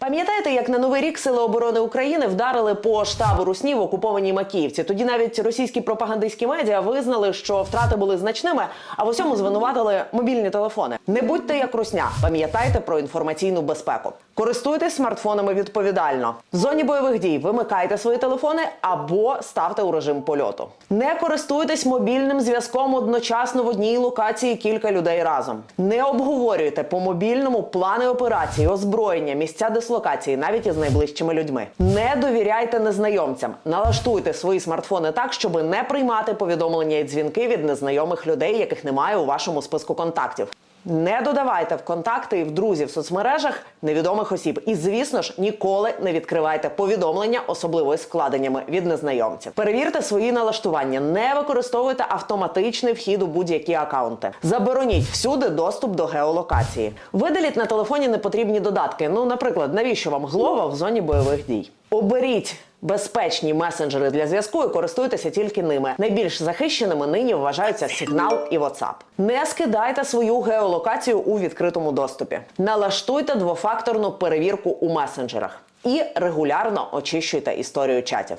Пам'ятаєте, як на новий рік Сили оборони України вдарили по штабу Русні в окупованій Макіївці? Тоді навіть російські пропагандистські медіа визнали, що втрати були значними, а в усьому звинуватили мобільні телефони. Не будьте як русня, пам'ятайте про інформаційну безпеку. Користуйтесь смартфонами відповідально. В зоні бойових дій вимикайте свої телефони або ставте у режим польоту. Не користуйтесь мобільним зв'язком одночасно в одній локації кілька людей разом. Не обговорюйте по мобільному плани операції, озброєння, місця дислокації, навіть із найближчими людьми. Не довіряйте незнайомцям. Налаштуйте свої смартфони так, щоб не приймати повідомлення і дзвінки від незнайомих людей, яких немає у вашому списку контактів. Не додавайте в контакти і в друзів в соцмережах невідомих осіб. І, звісно ж, ніколи не відкривайте повідомлення, особливо із складеннями від незнайомців. Перевірте свої налаштування, не використовуйте автоматичний вхід у будь-які акаунти. Забороніть всюди доступ до геолокації. Видаліть на телефоні непотрібні додатки. Ну, наприклад, навіщо вам глова в зоні бойових дій? Оберіть безпечні месенджери для зв'язку і користуйтеся тільки ними. Найбільш захищеними нині вважаються Signal і WhatsApp. Не скидайте свою геолокацію у відкритому доступі. Налаштуйте двофакторну перевірку у месенджерах і регулярно очищуйте історію чатів.